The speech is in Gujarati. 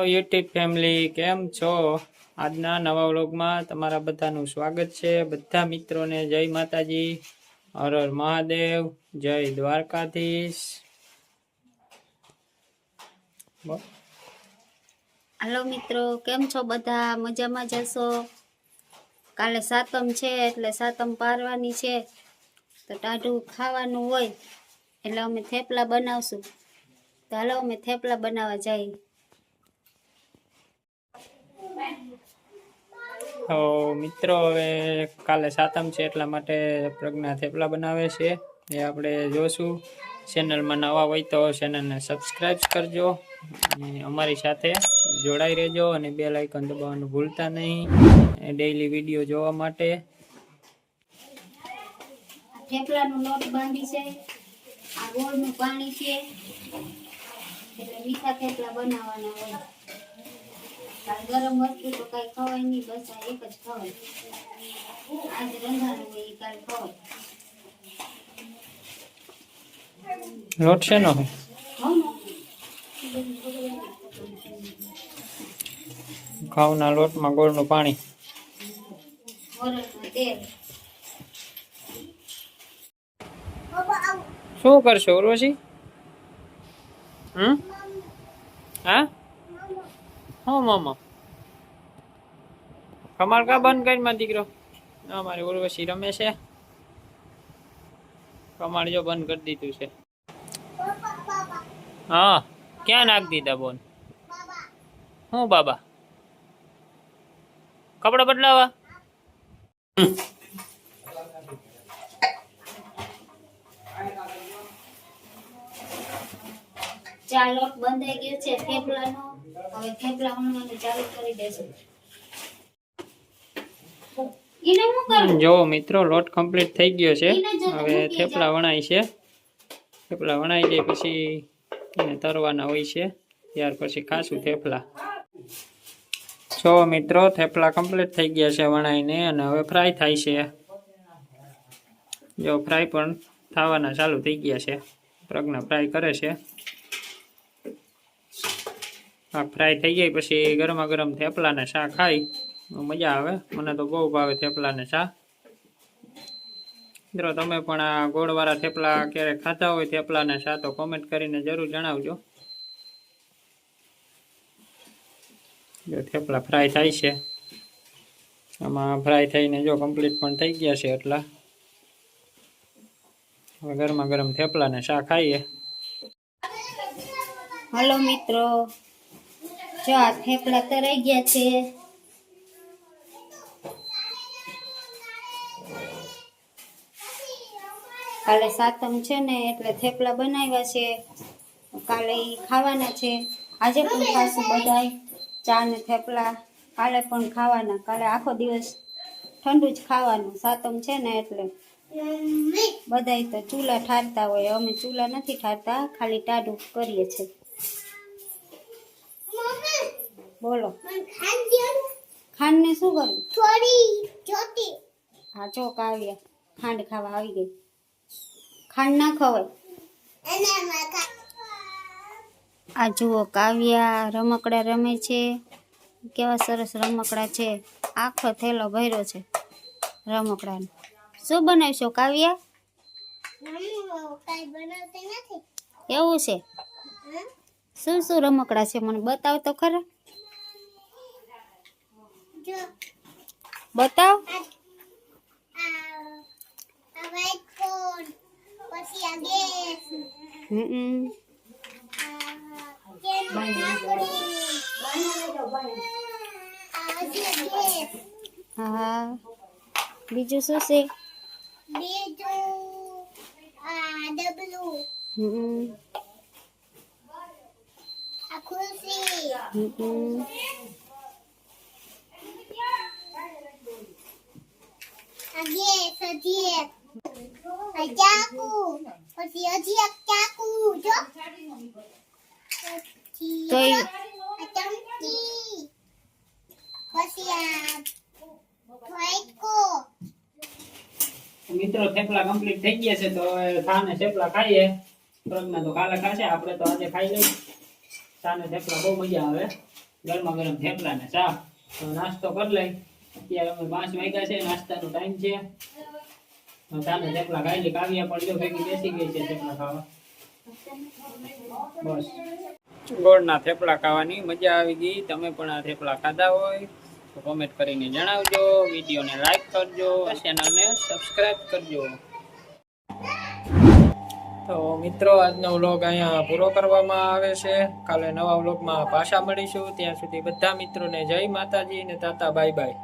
તો યુટ્યુબ ફેમિલી કેમ છો? આજના નવા વ્લોગમાં તમારા બધાનું સ્વાગત છે. બધા મિત્રોને જય માતાજી, હર હર મહાદેવ, જય દ્વારકાધીશ. હાલો મિત્રો, કેમ છો બધા? મજામાં જશો કાલે સાતમ છે, એટલે સાતમ પારવાની છે. તો ટાઢું ખાવાનું હોય, એટલે અમે થેપલા બનાવશું. તો હાલો, અમે થેપલા બનાવવા જઈએ. તો મિત્રો, હવે કાલે સાતમ છે, એટલા માટે પ્રજ્ઞા થેપલા બનાવે છે. એ આપણે જોશું. ચેનલમાં નવા હોય તો ચેનલને સબસ્ક્રાઈબ કરજો અને અમારી સાથે જોડાઈ રહેજો અને બે લાઇકન દબાવવાનું ભૂલતા નહીં. ડેઈલી વીડિયો જોવા માટે બનાવવાના હોય. ગરમ વસ્તુ તો કાંઈ ખવાય નહીં બસ આ એક જ ખવાય. આજે રંધારું હોય એ કાલ ખવાય. લોટ છે? ને? ઘઉંના લોટમાં ગોળનું પાણી. શું કરશો ઉર્વશી? હમ? હા? હા, મામા. કમાલ કા બંધ કરી માં દીકરો? અમારી ઉર્વશી રમે છે. કમાળ જો બંધ કરી દીધું છે. હા, ક્યાં નાખ દીધા બોન? હું બાબા? કપડા બદલાવા? ચાલો બંધાઈ ગયું છે થેપલાનો હવે થેપલા વણવાનું ચાલુ કરી દેશું જો મિત્રો લોટ કમ્પ્લીટ થઈ ગયો છે. હવે થેપલા વણાય છે. થેપલા વણાઈ જાય પછી એને તરવાના હોય છે. ત્યાર પછી ખાસું થેપલા. જો મિત્રો થેપલા કમ્પ્લીટ થઈ ગયા છે વણાઈને અને હવે ફ્રાય થાય છે. જો ફ્રાય પણ થવાના ચાલુ થઈ ગયા છે. પ્રજ્ઞા ફ્રાય કરે છે. આ ફ્રાય થઈ જાય પછી ગરમા ગરમ થેપલાને શા ખાઈ. મજા આવે. મને તો બહુ ભાવે થેપલાને ચા. મિત્રો, તમે પણ આ ગોળવાળા થેપલા ક્યારેક ખાતા હોય થેપલાને ચા, તો કોમેન્ટ કરીને જરૂર જણાવજો. થેપલા ફ્રાય થાય છે. આમાં ફ્રાય થઈને જો કમ્પ્લીટ પણ થઈ ગયા છે એટલા. હવે ગરમા ગરમ થેપલાને ચા ખાઈએ. હલો મિત્રો. જો થેપલા તરાઈ ગયા છે. કાલે સાતમ છે ને, એટલે થેપલા બનાવ્યા છે. કાલે એ ખાવાના છે. આજે પણ ખાશું બધાય. ચા ને થેપલા કાલે પણ ખાવાના. કાલે આખો દિવસ ઠંડુ જ ખાવાનું. સાતમ છે ને, એટલે બધાય તો ચૂલા ઠારતા હોય. અમે ચૂલા નથી ઠારતા, ખાલી ટાઢું કરીએ છે બોલો. ખાંડ ને શું કરવું? હા ચોક આવ્યા ખાંડ ખાવા આવી ગઈ. ખાંડ ના ખવાય. આ જુઓ કાવ્યા રમકડા રમે છે. કેવા સરસ રમકડા છે. આખો થેલો ભર્યો છે રમકડાનો. શું બનાવશો કાવ્યા? એવું છે? શું શું રમકડા છે મને બતાવ તો ખરા. બતાવ હમ હા બીજું શું છે હમ હમ ચાકુ પછી હજી એક ચાકુ જો. તો ચમચી. પછી આ ફાઈકો મિત્રો થેપલા કમ્પ્લીટ થઈ ગયા છે તો સાને થેપલા ખાઈએ. પ્રજ્ઞા તો કાલે ખાશે આપણે તો આજે ખાઈ લઈએ. સાને થેપલા બહુ મજા આવે. ગરમા ગરમ થેપલા ને ચા. તો નાસ્તો કરી લઈ અત્યારે અમે પાંચ વાગ્યા છે, નાસ્તાનો ટાઈમ છે. ચાને થેપલા ખાઈ લે કાવ્યા પણ ભેગી બેસી ગઈ છે થેપલા ખાવા. બસ. ગોળના થેપલા ખાવાની મજા આવી ગઈ. તમે પણ આ થેપલા ખાધા હોય તો કોમેન્ટ કરીને જણાવજો. વિડીયોને લાઈક કરજો ચેનલને સબસ્ક્રાઈબ કરજો. તો મિત્રો, આજનો વ્લોગ અહીંયા પૂરો કરવામાં આવે છે. કાલે નવા વ્લોગમાં પાછા મળીશું. ત્યાં સુધી બધા મિત્રોને જય માતાજી ને તાતા બાય બાય